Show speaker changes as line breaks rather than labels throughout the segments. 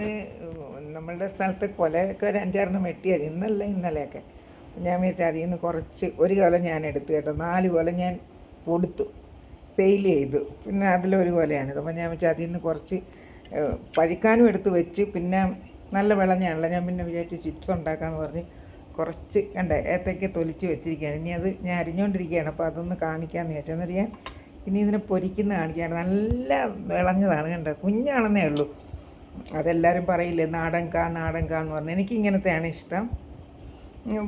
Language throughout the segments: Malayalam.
ഇന്ന് നമ്മളുടെ സ്ഥലത്ത് കൊലയൊക്കെ ഒരു അഞ്ചാറെണ്ണം വെട്ടിയത്. ഇന്നല്ല ഇന്നലെയൊക്കെ. ഞാൻ വിചാരിച്ചു അതിൽ നിന്ന് കുറച്ച് ഒരു കൊല ഞാൻ എടുത്തു കേട്ടോ. നാല് കൊല ഞാൻ കൊടുത്തു. സെയിൽ ചെയ്തു. പിന്നെ അതിലൊരു കൊലയാണിത് അപ്പോൾ ഞാൻ വിചാരിച്ചു അതിൽ നിന്ന് കുറച്ച് പഴിക്കാനും എടുത്ത് വെച്ച്. പിന്നെ നല്ല വിളഞ്ഞാണല്ലോ. ഞാൻ പിന്നെ വിചാരിച്ചു ചിപ്സ് ഉണ്ടാക്കാമെന്ന് പറഞ്ഞ് കുറച്ച് കണ്ടേ ഏത്തയ്ക്ക തൊലിച്ച് വെച്ചിരിക്കുകയാണ്. ഇനി അത് ഞാൻ അരിഞ്ഞുകൊണ്ടിരിക്കുകയാണ്. അപ്പോൾ അതൊന്ന് കാണിക്കാമെന്ന് വിചാരിച്ചു. എന്നിട്ട് ഞാൻ ഇനി ഇതിനെ പൊരിക്കുന്ന കാണിക്കുകയാണ്. നല്ല വിളഞ്ഞതാണ് കണ്ടോ. കുഞ്ഞാണെന്നേ ഉള്ളൂ. അതെല്ലാവരും പറയില്ലേ നാടൻ കാ നാടൻ കാ എന്ന് പറഞ്ഞ്. എനിക്ക് ഇങ്ങനത്തെയാണ് ഇഷ്ടം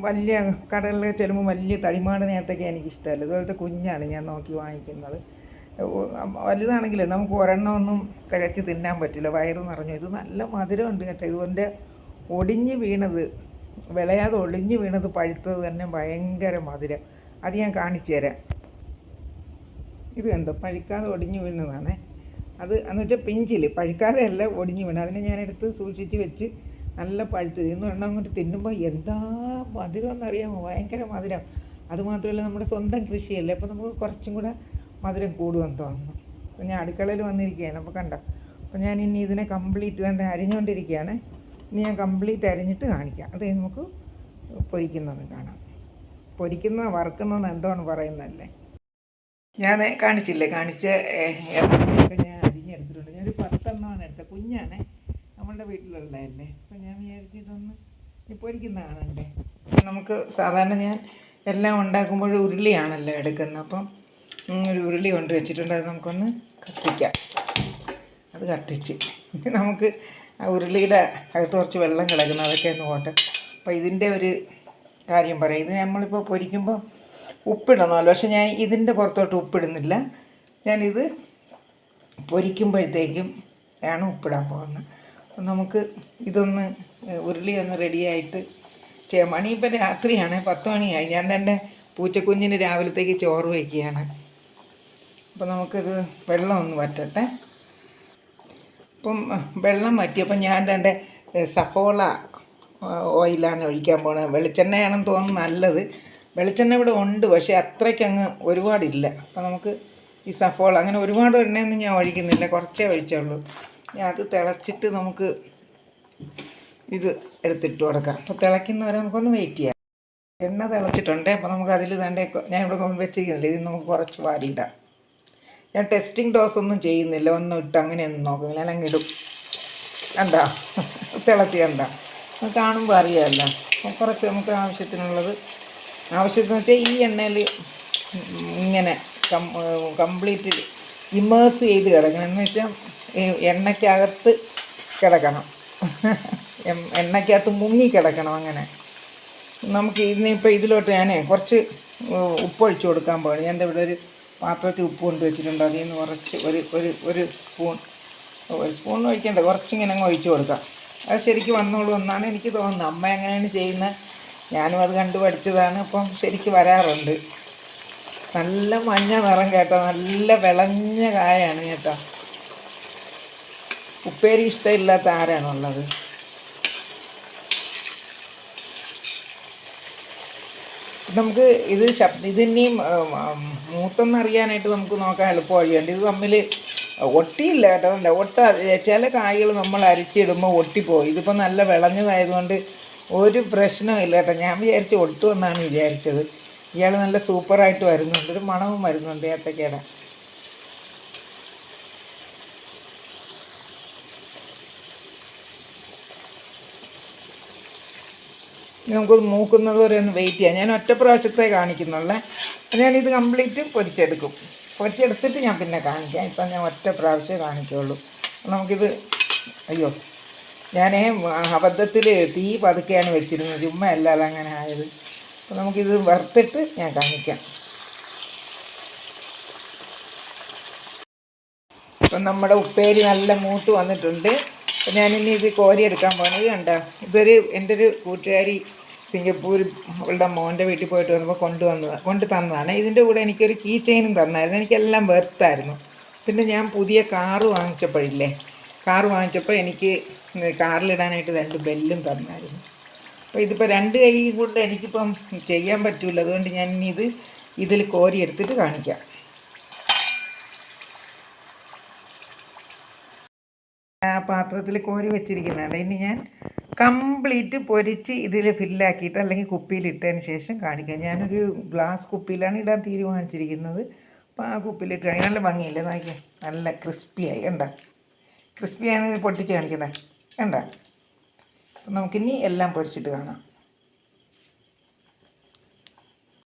വലിയ കടകളിൽ ചെല്ലുമ്പോൾ വലിയ തടിമാട് നേരത്തൊക്കെ എനിക്ക് ഇഷ്ടമല്ല ഇതുപോലത്തെ കുഞ്ഞാണ് ഞാൻ നോക്കി വാങ്ങിക്കുന്നത്. വലുതാണെങ്കിലേ നമുക്ക് ഒരെണ്ണമൊന്നും തികച്ച് തിന്നാൻ പറ്റില്ല. വയറ് നിറഞ്ഞു. ഇത് നല്ല മധുരമുണ്ട് കേട്ടോ. ഇതുകൊണ്ട് ഒടിഞ്ഞ് വീണത് വിളയാതെ ഒളിഞ്ഞു വീണത് പഴുത്തത് തന്നെ ഭയങ്കര മധുരം. അത് ഞാൻ കാണിച്ചു തരാം ഇത് കണ്ടോ? പഴുക്കാതെ ഒടിഞ്ഞു വീണതാണേ. അത് എന്ന് വെച്ചാൽ പിഞ്ചിൽ പഴുക്കാതെയല്ല ഒടിഞ്ഞു വീണ്. അതിനെ ഞാൻ എടുത്ത് സൂക്ഷിച്ച് വെച്ച് നല്ല പഴുത്തത് ഇന്ന് എണ്ണ അങ്ങോട്ട് തിന്നുമ്പോൾ എന്താ മധുരം എന്നറിയാമോ ഭയങ്കര മധുരം. അതുമാത്രമല്ല നമ്മുടെ സ്വന്തം കൃഷിയല്ലേ? അപ്പോൾ നമുക്ക് കുറച്ചും കൂടെ മധുരം കൂടുമെന്ന് തോന്നുന്നു. അപ്പോൾ ഞാൻ അടുക്കളയിൽ വന്നിരിക്കുകയാണ്. അപ്പോൾ കണ്ടോ? അപ്പോൾ ഞാൻ ഇനി ഇതിനെ കംപ്ലീറ്റ് കണ്ട് അരിഞ്ഞുകൊണ്ടിരിക്കുകയാണ് ഇനി ഞാൻ കംപ്ലീറ്റ് അരിഞ്ഞിട്ട് കാണിക്കാം. അത് നമുക്ക് പൊരിക്കുന്നത് കാണാം. പൊരിക്കുന്ന വറുക്കുന്നതെന്ന് എന്താണ് പറയുന്നതല്ലേ? ഞാൻ കാണിച്ചില്ലേ? കാണിച്ച ഞാനൊരു പത്തെണ്ണമാണ് എടുത്തത് കുഞ്ഞാണ്. നമ്മളുടെ വീട്ടിലുള്ളതല്ലേ അപ്പം ഞാൻ വിചാരിച്ചു ഇതൊന്ന് ഈ പൊരിക്കുന്ന കാണണ്ടേ നമുക്ക് സാധാരണ ഞാൻ എല്ലാം ഉണ്ടാക്കുമ്പോൾ ഉരുളിയാണല്ലോ എടുക്കുന്നത്. അപ്പം ഒരു ഉരുളി കൊണ്ട് വെച്ചിട്ടുണ്ട്. അത് നമുക്കൊന്ന് കത്തിക്കാം. അത് കത്തിച്ച്. നമുക്ക് ആ ഉരുളിയുടെ അകത്ത് കുറച്ച് വെള്ളം കിടക്കുന്നു. അതൊക്കെ ഒന്ന് പോട്ടെ. അപ്പോൾ ഇതിന്റെ ഒരു കാര്യം പറയാം. ഇത് നമ്മളിപ്പോൾ പൊരിക്കുമ്പോൾ ഉപ്പിടണമല്ലോ. പക്ഷെ ഞാൻ ഇതിന്റെ പുറത്തോട്ട് ഉപ്പിടുന്നില്ല. ഞാനിത് പൊരിക്കുമ്പോഴത്തേക്കും ആണ് ഉപ്പിടാൻ പോകുന്നത്. അപ്പം നമുക്ക് ഇതൊന്ന് ഉരുളി ഒന്ന് റെഡിയായിട്ട് ചെയ്യാം. മണി ഇപ്പം രാത്രിയാണ് പത്ത് മണിയായി. ഞാൻ തന്നെ പൂച്ചക്കുഞ്ഞിന് രാവിലത്തേക്ക് ചോറ് വയ്ക്കുകയാണ് അപ്പം നമുക്കിത് വെള്ളം ഒന്ന് വറ്റട്ടെ. അപ്പം വെള്ളം വറ്റിയപ്പം ഞാൻ തന്റെ സഫോള ഓയിലാണ് ഒഴിക്കാൻ പോണത് വെളിച്ചെണ്ണയാണെന്ന് തോന്നുന്നു നല്ലത്. വെളിച്ചെണ്ണ ഇവിടെ ഉണ്ട് പക്ഷേ അത്രയ്ക്കങ്ങ് ഒരുപാടില്ല. അപ്പം നമുക്ക് ഈ സഫോള. അങ്ങനെ ഒരുപാട് എണ്ണയൊന്നും ഞാൻ ഒഴിക്കുന്നില്ല. കുറച്ചേ ഒഴിച്ചുള്ളൂ. ഞാൻ അത് തിളച്ചിട്ട് നമുക്ക് ഇത് എടുത്തിട്ട് കൊടുക്കാം. അപ്പോൾ തിളയ്ക്കുന്നവരെ നമുക്കൊന്ന് വെയിറ്റ് ചെയ്യാം. എണ്ണ തിളച്ചിട്ടുണ്ട്. അപ്പോൾ നമുക്ക് അതിൽ തന്നെ ഞാൻ ഇവിടെ കൊണ്ട് വെച്ചിരിക്കുന്നില്ല? ഇത് നമുക്ക് കുറച്ച് വാരിയിടാം. ഞാൻ ടെസ്റ്റിംഗ് ഡോസ് ഒന്നും ചെയ്യുന്നില്ല. ഒന്നും ഇട്ട് അങ്ങനെയൊന്നും നോക്കുന്നില്ല. അങ്ങ് ഇടും. കണ്ട? തിളച്ച് കണ്ട? കാണുമ്പോൾ അറിയാമല്ലോ. കുറച്ച് നമുക്ക് ആവശ്യത്തിനുള്ളത്. ആവശ്യത്തിന് വെച്ചാൽ ഈ എണ്ണയിൽ ഇങ്ങനെ കംപ്ലീറ്റ് ഇമേഴ്സ് ചെയ്ത് കിടക്കണം. എന്ന് വെച്ചാൽ എണ്ണയ്ക്കകത്ത് കിടക്കണം. എണ്ണയ്ക്കകത്ത് മുങ്ങി കിടക്കണം അങ്ങനെ. നമുക്ക് ഇനിയിപ്പോൾ ഇതിലോട്ട് ഞാൻ കുറച്ച് ഉപ്പൊഴിച്ച് കൊടുക്കാൻ ഞാൻ ദേ ഇവിടെ ഒരു പാത്രത്തിൽ ഉപ്പ് കൊണ്ട് വെച്ചിട്ടുണ്ട്. അതിൽ നിന്ന് കുറച്ച് ഒരു ഒരു ഒരു സ്പൂൺ ഒരു സ്പൂൺ ഒഴിക്കണ്ട. കുറച്ചിങ്ങനെ അങ്ങ് ഒഴിച്ചു കൊടുക്കാം. അത് ശരിക്കും വന്നോളൂ എന്നാണ് എനിക്ക് തോന്നുന്നത്. അമ്മ എങ്ങനെയാണ് ചെയ്യുന്നത്? ഞാനും അത് കണ്ടു പഠിച്ചതാണ്. അപ്പം ശരിക്ക് വരാറുണ്ട്. നല്ല മഞ്ഞ നിറം കേട്ടോ. നല്ല വിളഞ്ഞ കായാണ് കേട്ടോ. ഉപ്പേരി ഇഷ്ടമില്ലാത്ത ആരാണുള്ളത് നമുക്ക് ഇത് ശബ് ഇതിനെയും മൂത്തെന്നറിയാനായിട്ട് നമുക്ക് നോക്കാൻ എളുപ്പം വഴിയുണ്ട് ഇത് തമ്മിൽ ഒട്ടിയില്ല കേട്ടോ. അല്ല ഒട്ട ചില കായകൾ നമ്മൾ അരിച്ചിടുമ്പോൾ ഒട്ടിപ്പോയി. ഇതിപ്പോൾ നല്ല വിളഞ്ഞതായതുകൊണ്ട് ഒരു പ്രശ്നമില്ല കേട്ടോ. ഞാൻ വിചാരിച്ച് ഒട്ടുമെന്നാണ് വിചാരിച്ചത്. ഇയാൾ നല്ല സൂപ്പറായിട്ട് വരുന്നുണ്ട്. ഒരു മണവും വരുന്നുണ്ട് ഏത്തക്കയുടെ. നമുക്കത് മൂക്കുന്നത് വരെ ഒന്ന് വെയിറ്റ് ചെയ്യാം. ഞാൻ ഒറ്റ പ്രാവശ്യത്തെ കാണിക്കുന്നുള്ളേ. ഞാനിത് കംപ്ലീറ്റ് പൊരിച്ചെടുക്കും. പൊരിച്ചെടുത്തിട്ട് ഞാൻ പിന്നെ കാണിക്കാം. ഇപ്പം ഞാൻ ഒറ്റ പ്രാവശ്യമേ കാണിക്കുള്ളൂ. നമുക്കിത് അയ്യോ. ഞാൻ അബദ്ധത്തിൽ തീ പതുക്കെയാണ് വെച്ചിരുന്നത്. ചുമ്മാ അല്ലാതെ അങ്ങനെ ആയത്. അപ്പോൾ നമുക്കിത് വറുത്തിട്ട് ഞാൻ കാണിക്കാം. ഇപ്പം നമ്മുടെ ഉപ്പേരി നല്ല മൂത്ത് വന്നിട്ടുണ്ട്. അപ്പം ഞാനിനി ഇത് കോരിയെടുക്കാൻ പോകുന്നത് കണ്ട. ഇതൊരു എന്റെ ഒരു കൂട്ടുകാരി സിംഗപ്പൂർ അവളുടെ മോന്റെ വീട്ടിൽ പോയിട്ട് വന്നപ്പോൾ കൊണ്ടുവന്ന കൊണ്ട് തന്നതാണ്. ഇതിന്റെ കൂടെ എനിക്കൊരു കീ ചെയിനും തന്നായിരുന്നു. എനിക്കെല്ലാം വെർത്തായിരുന്നു പിന്നെ ഞാൻ പുതിയ കാറ് വാങ്ങിച്ചപ്പോഴില്ലേ കാറ് വാങ്ങിച്ചപ്പോൾ എനിക്ക് കാറിലിടാനായിട്ട് രണ്ട് ബെല്ലും തന്നായിരുന്നു. അപ്പോൾ ഇതിപ്പോൾ രണ്ട് കൈ കൊണ്ട് എനിക്കിപ്പം ചെയ്യാൻ പറ്റില്ല അതുകൊണ്ട് ഞാൻ ഇനി ഇത് ഇതിൽ കോരി എടുത്തിട്ട് കാണിക്കാം. ആ പാത്രത്തിൽ കോരി വെച്ചിരിക്കുന്നതാണ്. ഇനി ഞാൻ കംപ്ലീറ്റ് പൊരിച്ച് ഇതിൽ ഫില്ലാക്കിയിട്ട് അല്ലെങ്കിൽ കുപ്പിയിലിട്ടതിന് ശേഷം കാണിക്കാം. ഞാനൊരു ഗ്ലാസ് കുപ്പിയിലാണ് ഇടാൻ തീരുമാനിച്ചിരിക്കുന്നത്. അപ്പോൾ ആ കുപ്പിയിലിട്ട് കാണിക്കാം നല്ല ഭംഗിയില്ലേ? നോക്കിയാൽ നല്ല ക്രിസ്പിയായി. കണ്ട? ക്രിസ്പിയാണ് പൊട്ടിച്ച് കാണിക്കുന്നത് അപ്പം നമുക്കിനി എല്ലാം പഠിച്ചിട്ട് കാണാം.